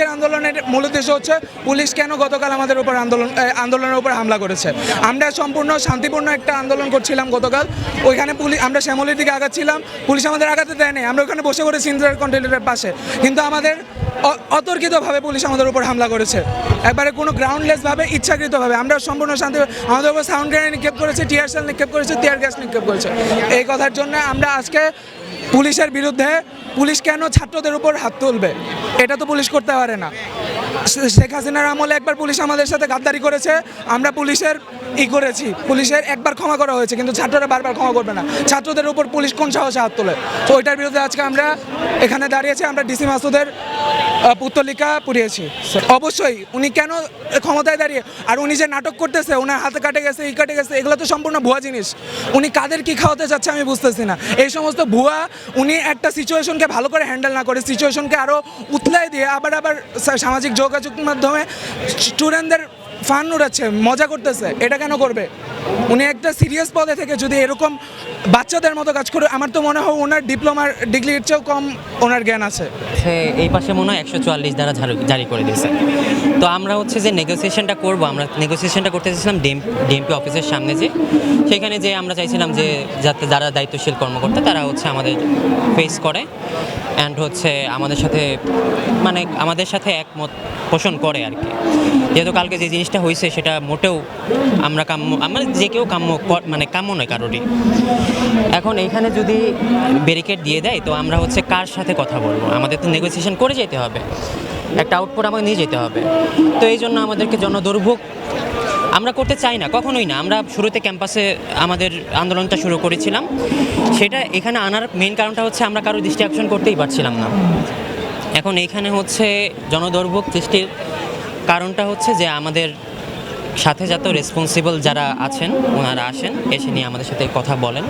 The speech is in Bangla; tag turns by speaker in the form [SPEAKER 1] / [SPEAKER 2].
[SPEAKER 1] আজকের আন্দোলনের মূল উদ্দেশ্য হচ্ছে, পুলিশ কেন গতকাল আমাদের উপর আন্দোলন আন্দোলনের উপর হামলা করেছে? আমরা সম্পূর্ণ শান্তিপূর্ণ একটা আন্দোলন করছিলাম গতকাল। ওইখানে পুলিশ আমরা শ্যামলির দিকে আগাচ্ছিলাম। পুলিশ আমাদের আগাতে দেয়নি আমরা ওখানে বসে করেছি ইন্দিরার কন্টেনারের পাশে। কিন্তু আমাদের অতর্কিতভাবে পুলিশ আমাদের উপর হামলা করেছে। একবারে কোনো গ্রাউন্ডলেসভাবে ইচ্ছাকৃতভাবে। আমরা সম্পূর্ণ শান্তি, আমাদের উপর সাউন্ড গ্রেনেড নিক্ষেপ করেছে টিয়ার সেল নিক্ষেপ করেছে টিয়ার গ্যাস নিক্ষেপ করেছে। এই কথার জন্য আমরা আজকে পুলিশের বিরুদ্ধে, পুলিশ কেন ছাত্রদের উপর হাত তুলবে? এটা তো পুলিশ করতে পারে না। শেখ হাসিনার আমলে একবার পুলিশ আমাদের সাথে গাদ্দারি করেছে, আমরা পুলিশের ই করেছি। পুলিশের একবার ক্ষমা করা হয়েছে, কিন্তু ছাত্ররা বারবার ক্ষমা করবে না। ছাত্রদের উপর পুলিশ কোন সাহসে হাত তোলে? তো ওইটার বিরুদ্ধে আজকে আমরা এখানে দাঁড়িয়েছি, আমরা ডিসি মাসুদের পুত্তলিকা পুড়িয়েছি। অবশ্যই, উনি কেন ক্ষমতায় দাঁড়িয়ে? আর উনি যে নাটক করতেছে ওনার হাতে কাটে গেছে, ই কাটে গেছে, এগুলো তো সম্পূর্ণ ভুয়া জিনিস। উনি কাদের কি খাওয়াতে চাচ্ছে আমি বুঝতেছি না। এই সমস্ত ভুয়া, উনি একটা সিচুয়েশনকে ভালো করে হ্যান্ডেল না করে সিচুয়েশনকে আরও উতলাই দিয়ে আবার আবার সামাজিক যোগাযোগ মাধ্যমে স্টুডেন্টদের ফান উড়াচ্ছে মজা করতেছে। এটা কেন করবে? উনি একটা সিরিয়াস পদে থেকে যদি এরকম বাচ্চাদের মতো কাজ করে, আমার তো মনে হয় ওনার ডিপ্লোমার ডিগ্রির চেয়েও কম ওনার জ্ঞান আছে।
[SPEAKER 2] হচ্ছে এই পাশে মনে হয় একশো চুয়াল্লিশ দ্বারা জারি করে দিয়েছে। তো আমরা হচ্ছে যে নেগোসিয়েশনটা করব, আমরা নেগোসিয়েশনটা করতে চাইছিলাম ডিএমপি অফিসের সামনে যে, সেখানে যে আমরা চাইছিলাম যে যাতে যারা দায়িত্বশীল কর্মকর্তা, তারা হচ্ছে আমাদের ফেস করে অ্যান্ড হচ্ছে আমাদের সাথে মানে আমাদের সাথে একমত পোষণ করে আর কি। যেহেতু কালকে যে জিনিসটা হয়েছে, সেটা মোটেও আমরা কাম্য আমরা যে কেউ কাম্য মানে কাম্য নয় কারোরই। এখন এইখানে যদি ব্যারিকেড দিয়ে দেয়, তো আমরা হচ্ছে কার সাথে কথা বলব? আমাদের তো নেগোসিয়েশন করে যেতে হবে। একটা আউটপুট আমাকে নিয়ে যেতে হবে। তো এই জন্য আমাদেরকে জনদুর্ভোগ আমরা করতে চাই না, কখনোই না। আমরা শুরুতে ক্যাম্পাসে আমাদের আন্দোলনটা শুরু করেছিলাম। সেটা এখানে আনার মেন কারণটা হচ্ছে আমরা কারও দৃষ্টি আকর্ষণ করতেই পারছিলাম না। এখন এইখানে হচ্ছে জনদুর্ভোগ সৃষ্টির কারণটা হচ্ছে যে আমাদের সাথে যত রেসপন্সিবল যারা আছেন ওনারা আসেন এসে নিয়ে আমাদের সাথে কথা বলেন।